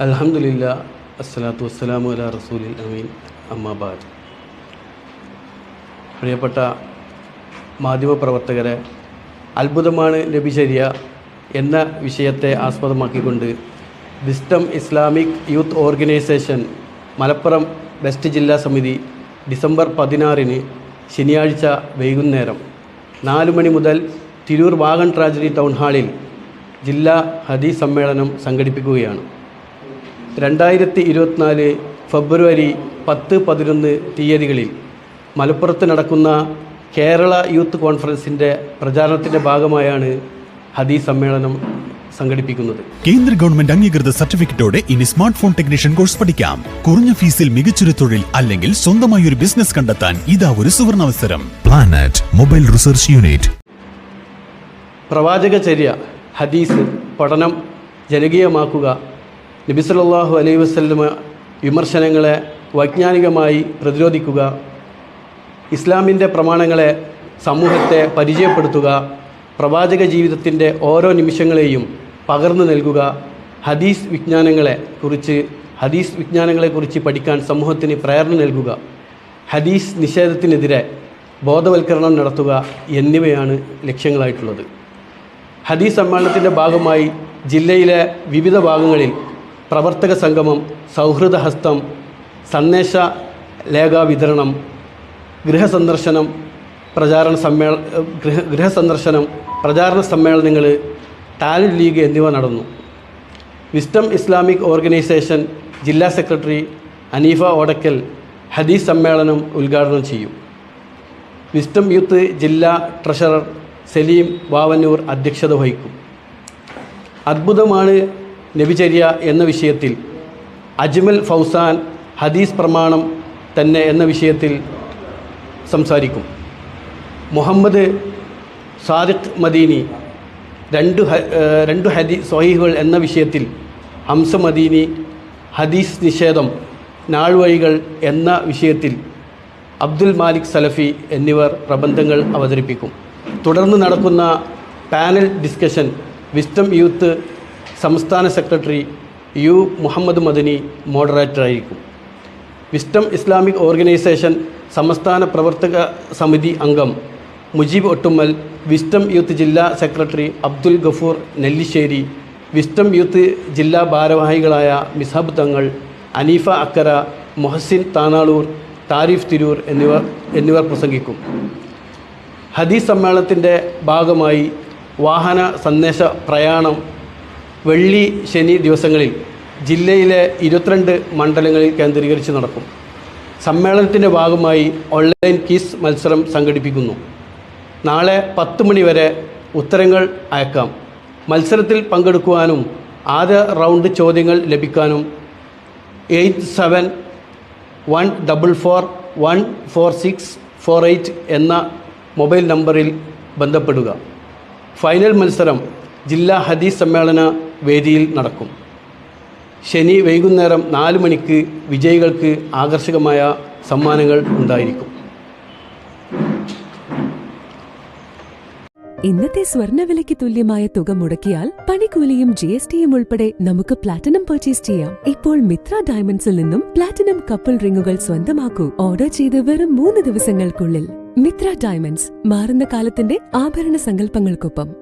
അൽഹംദുലില്ല അസ്സലാത്തു വസ്സലാമു അല റസൂലിൽ അമീൻ. അമ്മാബാദ് പ്രിയപ്പെട്ട മാധ്യമപ്രവർത്തകരെ അത്ഭുതമാണ് നബിചര്യ എന്ന വിഷയത്തെ ആസ്പദമാക്കിക്കൊണ്ട് wisdom Islamic youth organisation Malappuram west ജില്ലാ സമിതി ഡിസംബർ പതിനാറിന് ശനിയാഴ്ച വൈകുന്നേരം നാല് മണി മുതൽ തിരൂർ വാഗൺ ട്രാജഡി ടൗൺ ഹാളിൽ ജില്ലാ ഹദീസ് സമ്മേളനം സംഘടിപ്പിക്കുകയാണ്. രണ്ടായിരത്തി ഇരുപത്തിനാല് ഫെബ്രുവരി പത്ത് പതിനൊന്ന് തീയതികളിൽ മലപ്പുറത്ത് നടക്കുന്ന കേരള യൂത്ത് കോൺഫറൻസിന്റെ പ്രചാരണത്തിന്റെ ഭാഗമായാണ് ഹദീസ് സമ്മേളനം സംഘടിപ്പിക്കുന്നത്. കേന്ദ്ര ഗവൺമെന്റ് അംഗീകൃത സർട്ടിഫിക്കറ്റോടെ ഇനി സ്മാർട്ട് ഫോൺ ടെക്നീഷ്യൻ കോഴ്സ് പഠിക്കാം. കുറഞ്ഞ ഫീസിൽ മികച്ചൊരു തൊഴിൽ അല്ലെങ്കിൽ സ്വന്തമായി ഒരു ബിസിനസ് കണ്ടെത്താൻ ഇതാ ഒരു സുവർണാവസരം. പ്ലാനറ്റ് മൊബൈൽ റിസർച്ച് യൂണിറ്റ് പ്രവാചകചര്യ ഹദീസ് പഠനം ജനകീയമാക്കുക നബി സല്ലല്ലാഹു അലൈഹി വസല്ലമ വിമർശനങ്ങളെ വൈജ്ഞാനികമായി പ്രതിരോധിക്കുക ഇസ്ലാമിന്റെ പ്രമാണങ്ങളെ സമൂഹത്തെ പരിചയപ്പെടുത്തുക പ്രവാചക ജീവിതത്തിന്റെ ഓരോ നിമിഷങ്ങളെയും പകർന്നു നൽകുക ഹദീസ് വിജ്ഞാനങ്ങളെ കുറിച്ച് ഹദീസ് വിജ്ഞാനങ്ങളെക്കുറിച്ച് പഠിക്കാൻ സമൂഹത്തിന് പ്രേരണ നൽകുക ഹദീസ് നിഷേധത്തിനെതിരെ ബോധവൽക്കരണം നടത്തുക എന്നിവയാണ് ലക്ഷ്യങ്ങളായിട്ടുള്ളത്. ഹദീസ് സമ്മേളനത്തിന്റെ ഭാഗമായി ജില്ലയിലെ വിവിധ ഭാഗങ്ങളിൽ പ്രവർത്തക സംഗമം സൗഹൃദ ഹസ്തം സന്ദേശ ലേഖാ വിതരണം ഗൃഹസന്ദർശനം പ്രചാരണ സമ്മേള ഗൃഹ ഗൃഹസന്ദർശനം പ്രചാരണ സമ്മേളനങ്ങൾ ടാലന്റ് ലീഗ് എന്നിവ നടന്നു. വിസ്റ്റം ഇസ്ലാമിക് ഓർഗനൈസേഷൻ ജില്ലാ സെക്രട്ടറി അനീഫ ഓടക്കൽ ഹദീസ് സമ്മേളനം ഉദ്ഘാടനം ചെയ്യും. വിസ്റ്റം യൂത്ത് ജില്ലാ ട്രഷറർ സലീം വാവന്നൂർ അധ്യക്ഷത വഹിക്കും. അദ്ഭുതമാണ് നബിചര്യ എന്ന വിഷയത്തിൽ അജ്മൽ ഫൗസാൻ ഹദീസ് പ്രമാണം തന്നെ എന്ന വിഷയത്തിൽ സംസാരിക്കും. മുഹമ്മദ് സാദിഖ് മദീനി രണ്ട് രണ്ട് ഹദീ സ്വഹീഹുകൾ എന്ന വിഷയത്തിൽ ഹംസ മദീനി ഹദീസ് നിഷേധം നാൾവഴികൾ എന്ന വിഷയത്തിൽ അബ്ദുൽ മാലിക് സലഫി എന്നിവർ പ്രബന്ധങ്ങൾ അവതരിപ്പിക്കും. തുടർന്ന് നടക്കുന്ന പാനൽ ഡിസ്കഷൻ വിസ്റ്റം യൂത്ത് സംസ്ഥാന സെക്രട്ടറി യു മുഹമ്മദ് മദനി മോഡറേറ്ററായിരിക്കും. വിസ്റ്റം ഇസ്ലാമിക് ഓർഗനൈസേഷൻ സംസ്ഥാന പ്രവർത്തക സമിതി അംഗം മുജീബ് ഒട്ടുമ്മൽ വിസ്റ്റം യൂത്ത് ജില്ലാ secretary Abdul Gafoor Nellissery wisdom youth ജില്ലാ ഭാരവാഹികളായ മിസാബ് തങ്ങൾ അനീഫ അക്കര മൊഹസിൻ താനാളൂർ താരിഫ് തിരൂർ എന്നിവർ എന്നിവർ പ്രസംഗിക്കും. ഹദീസ് സമ്മേളനത്തിന്റെ ഭാഗമായി വാഹന സന്ദേശ പ്രയാണം വെള്ളി ശനി ദിവസങ്ങളിൽ ജില്ലയിലെ ഇരുപത്തിരണ്ട് മണ്ഡലങ്ങളിൽ കേന്ദ്രീകരിച്ച് നടക്കും. സമ്മേളനത്തിന്റെ ഭാഗമായി ഓൺലൈൻ കീസ് മത്സരം സംഘടിപ്പിക്കുന്നു. നാളെ പത്ത് മണി വരെ ഉത്തരങ്ങൾ അയക്കാം. മത്സരത്തിൽ പങ്കെടുക്കുവാനും ആദ്യ റൗണ്ട് ചോദ്യങ്ങൾ ലഭിക്കാനും eight seven one double four one four six four eight എന്ന മൊബൈൽ നമ്പറിൽ ബന്ധപ്പെടുക. ഫൈനൽ മത്സരം ജില്ലാ ഹദീസ് സമ്മേളന വേദിയിൽ നടക്കും. ശനി വൈകുന്നേരം നാല് മണിക്ക് വിജയികൾക്ക് ആകർഷകമായ സമ്മാനങ്ങൾ ഉണ്ടായിരിക്കും. ഇന്നത്തെ സ്വർണവിലയ്ക്ക് തുല്യമായ തുക മുടക്കിയാൽ പണിക്കൂലിയും ജി എസ് ടിയും ഉൾപ്പെടെ നമുക്ക് പ്ലാറ്റിനം പർച്ചേസ് ചെയ്യാം. ഇപ്പോൾ മിത്ര ഡയമണ്ട്സിൽ നിന്നും പ്ലാറ്റിനം കപ്പിൾ റിങ്ങുകൾ സ്വന്തമാക്കൂ. ഓർഡർ ചെയ്ത് വെറും മൂന്ന് ദിവസങ്ങൾക്കുള്ളിൽ. മിത്ര ഡയമണ്ട്സ് മാറുന്ന കാലത്തിന്റെ ആഭരണ സങ്കല്പങ്ങൾക്കൊപ്പം.